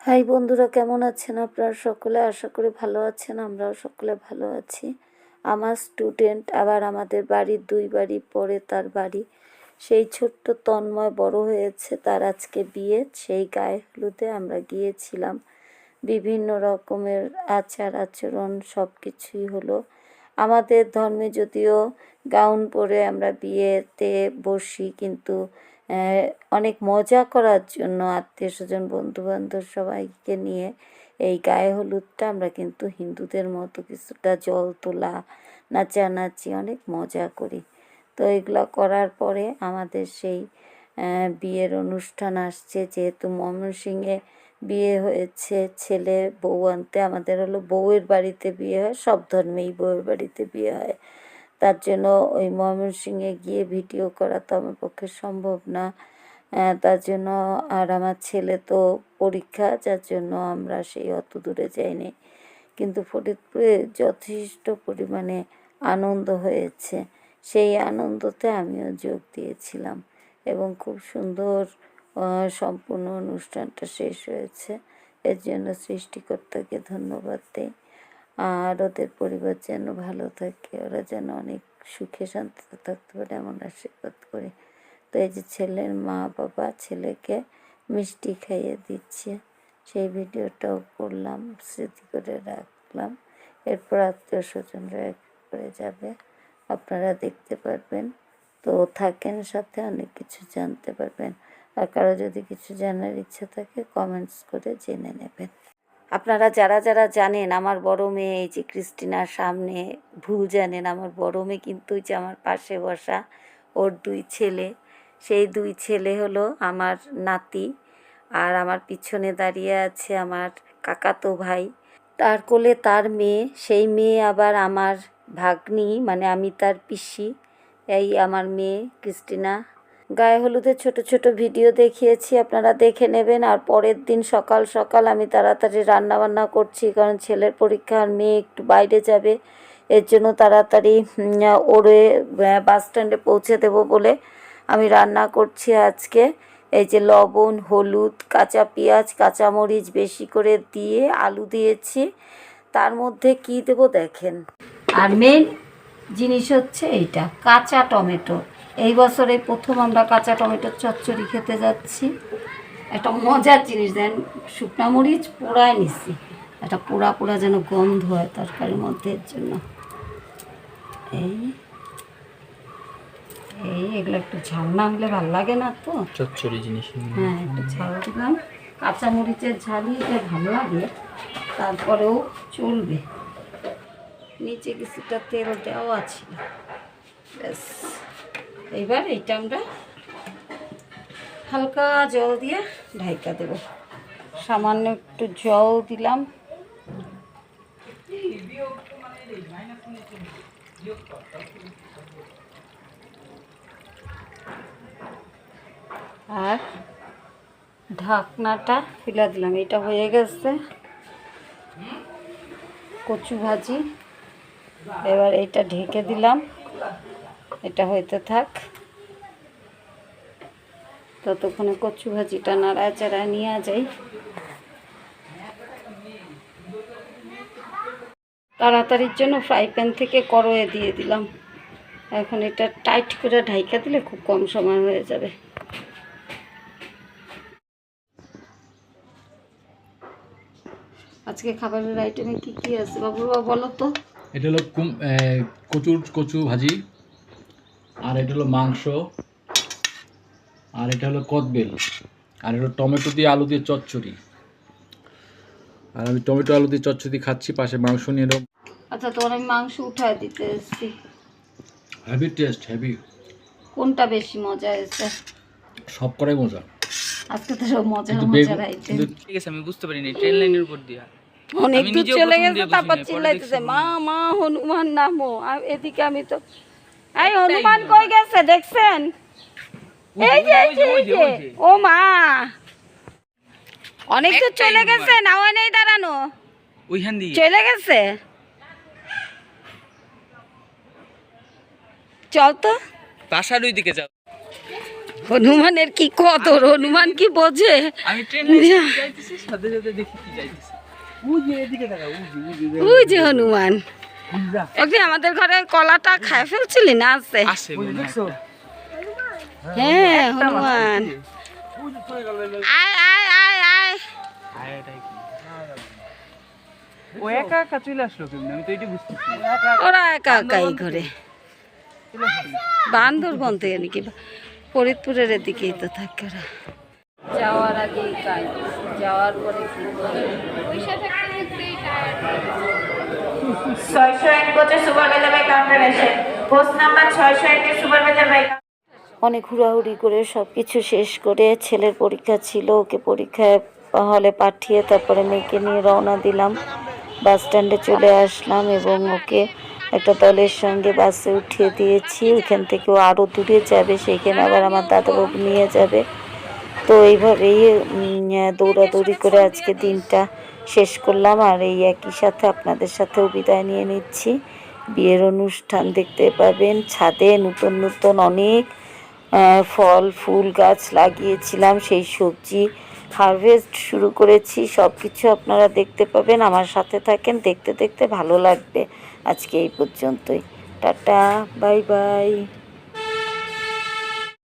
High বন্ধুরা, কেমন আছেন আপনারা সকলে? আশা করি ভালো আছেন, আমরাও সকলে ভালো আছি। আমার স্টুডেন্ট আবার আমাদের বাড়ির দুই বাড়ি, পরে তার বাড়ি। সেই ছোট্ট তন্ময় বড় হয়েছে, তার আজকে বিয়ে। সেই গায়ে হলুদে আমরা গিয়েছিলাম। বিভিন্ন রকমের আচার আচরণ সব কিছুই হলো। আমাদের ধর্মে যদিও গাউন পরে আমরা বিয়েতে বসি, কিন্তু অনেক মজা করার জন্য আত্মীয় স্বজন বন্ধু বান্ধব সবাইকে নিয়ে এই গায়ে হলুদটা আমরা কিন্তু হিন্দুদের মতো কিছুটা জল তোলা, নাচানাচি অনেক মজা করি। তো এগুলো করার পরে আমাদের সেই বিয়ের অনুষ্ঠান আসছে। যেহেতু ময়মনসিংহে বিয়ে হয়েছে, ছেলে বউ আনতে আমাদের হলো বউয়ের বাড়িতে বিয়ে হয়, সব ধর্মেই বউয়ের বাড়িতে বিয়ে হয়। তার জন্য ওই ময়মনসিংহে গিয়ে ভিডিও করা তো আমার পক্ষে সম্ভব না। তার জন্য আর আমার ছেলে তো পরীক্ষা, যার জন্য আমরা সেই অত দূরে যাইনি। কিন্তু ফরিদপুরে যথেষ্ট পরিমাণে আনন্দ হয়েছে। সেই আনন্দতে আমিও যোগ দিয়েছিলাম এবং খুব সুন্দর সম্পূর্ণ অনুষ্ঠানটা শেষ হয়েছে। এর জন্য সৃষ্টিকর্তাকে ধন্যবাদ দেই। আর ওদের পরিবার যেন ভালো থাকে, ওরা যেন অনেক সুখে শান্তিতে থাকতে পারে এমন আশীর্বাদ করি। তো এই যে ছেলের মা বাবা ছেলেকে মিষ্টি খাইয়ে দিচ্ছে, সেই ভিডিওটাও করলাম, স্মৃতি করে রাখলাম। এরপর আত্মীয় স্বজনরা এক করে যাবে, আপনারা দেখতে পারবেন। তো থাকেন সাথে, অনেক কিছু জানতে পারবেন। আর কারও যদি কিছু জানার ইচ্ছা থাকে কমেন্টস করে জেনে নেবেন। আপনারা যারা যারা জানেন আমার বড় মেয়ে, এই যে ক্রিস্টিনার সামনে ভুল জানেন আমার বড় মেয়ে কিন্তু যে আমার পাশে বসা ওর দুই ছেলে। সেই দুই ছেলে হলো আমার নাতি আর আমার পিছনে দাঁড়িয়ে আছে আমার কাকাতো ভাই। তার কোলে তার মেয়ে, সেই মেয়ে আবার আমার ভাগ্নি মানে আমি তার পিসি। এই আমার মেয়ে ক্রিস্টিনা গায়ে হলুদের ছোট ছোট ভিডিও দেখিয়েছি, আপনারা দেখে নেবেন। আর পরের দিন সকাল সকাল আমি তাড়াতাড়ি রান্না বান্না করছি, কারণ ছেলের পরীক্ষা আর মেয়ে একটু বাইরে যাবে। এর জন্য তাড়াতাড়ি ওরে বাস স্ট্যান্ডে পৌঁছে দেবো বলে আমি রান্না করছি আজকে। এই যে লবণ, হলুদ, কাঁচা পেঁয়াজ, কাঁচামরিচ বেশি করে দিয়ে আলু দিয়েছি। তার মধ্যে কি দেবো দেখেন। আর মেন জিনিস হচ্ছে এইটা, কাঁচা টমেটো। এই বছরে প্রথম আমরা কাঁচা টমেটোর চচ্চড়ি খেতে যাচ্ছি। একটা মজার জিনিস দেন শুকনা মরিচ পোড়ায় নিচ্ছি একটা পোড়া পোড়া যেন গন্ধ হয় তরকারির মধ্যে এর জন্য। এই এই এগুলো একটু ঝাল না হলে ভালো লাগে না তো। চচ্চড়ি জিনিস হ্যাঁ একটু ঝাল দিলাম। কাঁচা মরিচের ঝালই যে ভালো লাগে তারপরেও চলবে। নিচে কিছুটা তেল দেওয়া ছিল। ব্যাস। এইবার এইটা আমরা হালকা জল দিয়ে ঢাইকা দেব। সামান্য একটু জল দিলাম। আর ঢাকনাটা ফেলে দিলাম, এটা হয়ে গেছে। কচু ভাজি। এবার এটা ঢেকে দিলাম। এটা থাক। ততক্ষণে কচু ভাজিটা নাড়ায় চাড়ায় নিয়ে যাই। তাড়াতাড়ির জন্য ফ্রাই প্যান থেকে কড়য়ে দিয়ে দিলাম। এখন এটা টাইট করে ঢাইকা দিলে খুব কম সময় হয়ে যাবে। আজকে খাবারের আইটেমে কি কি আছে বাবুরা বলো তো। এটা হলো কচুর কচু ভাজি। আর এটা হলো মাংস আর এটা হলো কদবেল আর এটা টমেটো দিয়ে আলু দিয়ে চচ্চড়ি। আর আমি টমেটো আলু দিয়ে চচ্চড়ি খাচ্ছি পাশে মাংস নিয়ে এলো। আচ্ছা তোমার আমি মাংস উঠায় দিতে এসেছি। হেভি টেস্ট হেভি কোনটা বেশি মজা হয়েছে সব করাই মজা। আজকে তো সব মজা আইটেম কিন্তু ঠিক আছে আমি বুঝতে পারিনি ট্রেন লাইনের উপর দিয়া। অনেক আমি দূর নিজেও চলে গেছে তারপর চিল্লাইতেছে মা। মা হনুমান নামো। আর এদিকে আমি তো এই হনুমান কই গেছে দেখছেন? এই যে এই যে ও মা। অনেক দূর চলে। গেছে নাও নেই দাঁড়ানো। ওইখান দিয়ে। চলে গেছে? চল তো। বাসার ওই দিকে যাও। হনুমানের কি কদর হনুমান কি বোঝে? আমি ট্রেন যাইতেছি সাথে সাথে দেখি কি যাইতেছে। ওই যে। হনুমান। ওকে আমাদের ঘরে কলাটা খায় ফেলছিলি না আছে? আছে হয়। হনুমান। আয় আয় আয় আয়। আয় এটাই কি? ও একা একা চলে আসলো কেমন? আমি তো এটি বুঝতেছি। ওরা একা একাই ঘরে। বান্দরবন থেকে নাকি? ফরিদপুরের এদিকেই তো থাকে ওরা। যাওয়ার আগে যাওয়ার পরে অনেক হুড়াহুড়ি করে সব কিছু শেষ করে ছেলের পরীক্ষা ছিল, ওকে পরীক্ষায় হলে পাঠিয়ে তারপরে মেয়েকে নিয়ে রওনা দিলাম। বাস স্ট্যান্ডে চলে আসলাম এবং ওকে একটা দলের সঙ্গে বাসে উঠিয়ে দিয়েছি। ওইখান থেকে ও আরও দূরে যাবে, সেইখানে আবার আমার দাদাবাবু নিয়ে যাবে। তো এইভাবেই দৌড়াদৌড়ি করে আজকে দিনটা শেষ করলাম আর এই একই সাথে আপনাদের সাথেও বিদায় নিয়ে নিচ্ছি। বিয়ের অনুষ্ঠান দেখতে পাবেন, ছাদে নতুন নতুন অনেক ফল, ফুল, গাছ লাগিয়েছিলাম, সেই সবজি হারভেস্ট শুরু করেছি সব কিছু আপনারা দেখতে পাবেন, আমার সাথে থাকেন, দেখতে দেখতে ভালো লাগবে। আজকে এই পর্যন্তই। Tata, bye bye.